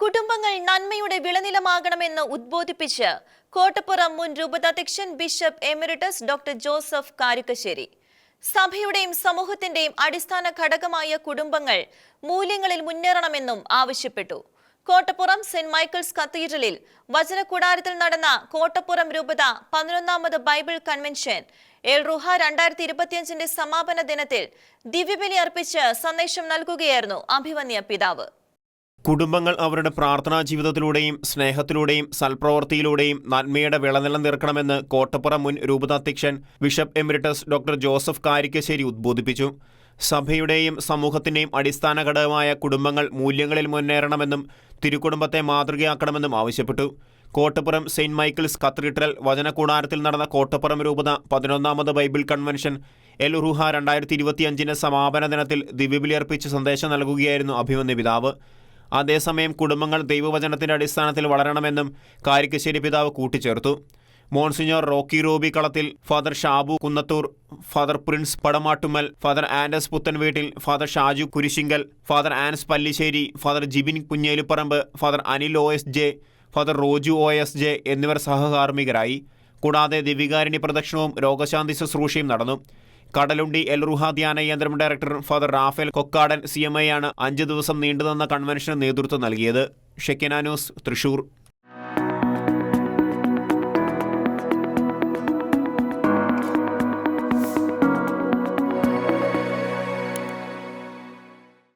കുടുംബങ്ങൾ നന്മയുടെ വിളനിലമാകണമെന്ന് ഉദ്ബോധിപ്പിച്ച് കോട്ടപ്പുറം മുൻ രൂപതാധ്യക്ഷൻ bishop emeritus doctor Joseph Karikkassery. സഭയുടെയും സമൂഹത്തിന്റെയും അടിസ്ഥാന ഘടകമായ കുടുംബങ്ങൾ മൂല്യങ്ങളിൽ മുന്നേറണമെന്നും ആവശ്യപ്പെട്ടു. കോട്ടപ്പുറം സെന്റ് മൈക്കിൾസ് കത്തീഡ്രലിൽ വചനകൂടാരത്തിൽ നടന്ന കോട്ടപ്പുറം രൂപത പതിനൊന്നാമത് ബൈബിൾ കൺവെൻഷൻ എൽ റുഹ രണ്ടായിരത്തി ഇരുപത്തിയഞ്ചിന്റെ സമാപന ദിനത്തിൽ ദിവ്യബലി അർപ്പിച്ച് സന്ദേശം നൽകുകയായിരുന്നു അഭിവന്യ പിതാവ്. കുടുംബങ്ങൾ അവരുടെ പ്രാർത്ഥനാ ജീവിതത്തിലൂടെയും സ്നേഹത്തിലൂടെയും സൽപ്രവൃത്തിയിലൂടെയും നന്മയുടെ വിളനിലം തീർക്കണമെന്ന് കോട്ടപ്പുറം മുൻ രൂപതാധ്യക്ഷൻ bishop emeritus doctor Joseph Karikkassery ഉദ്ബോധിപ്പിച്ചു. സഭയുടെയും സമൂഹത്തിന്റെയും അടിസ്ഥാന ഘടകമായ കുടുംബങ്ങൾ മൂല്യങ്ങളിൽ മുന്നേറണമെന്നും തിരുക്കുടുംബത്തെ മാതൃകയാക്കണമെന്നും ആവശ്യപ്പെട്ടു. കോട്ടപ്പുറം സെയിന്റ് മൈക്കിൾസ് കത്തീഡ്രൽ വചനകൂടാരത്തിൽ നടന്ന കോട്ടപ്പുറം രൂപത പതിനൊന്നാമത് ബൈബിൾ കൺവെൻഷൻ എൽ റുഹ രണ്ടായിരത്തി ഇരുപത്തിയഞ്ചിന് സമാപന ദിനത്തിൽ ദിവ്യബിലിയർപ്പിച്ച് സന്ദേശം നൽകുകയായിരുന്നു അഭിമന്യ പിതാവ് അതേസമയം കുടുംബങ്ങൾ ദൈവവചനത്തിന്റെ അടിസ്ഥാനത്തിൽ വളരണമെന്നും കാരിക്കശ്ശേരി പിതാവ് കൂട്ടിച്ചേർത്തു. Monsignor Rocky Roby Kalathil father Shabu Kunnathur father Prince Padamattumal father ആൻഡസ് Puthenveettil father Shaju Kurisingal father Ans Pallissery father Jibin Kunjeliparambu father Anil O S J father Roju O S J എന്നിവർ സഹകാർമ്മികരായി. കൂടാതെ ദിവികാരിണി പ്രദക്ഷിണവും രോഗശാന്തി ശുശ്രൂഷയും നടന്നു. കടലുണ്ടി എൽ ധ്യാന കേന്ദ്രം director father Raphael Kokkadan C M I ആണ് അഞ്ച് ദിവസം നീണ്ടുനിന്ന കൺവെൻഷന് നേതൃത്വം നൽകിയത്. Shekinah news Thrissur.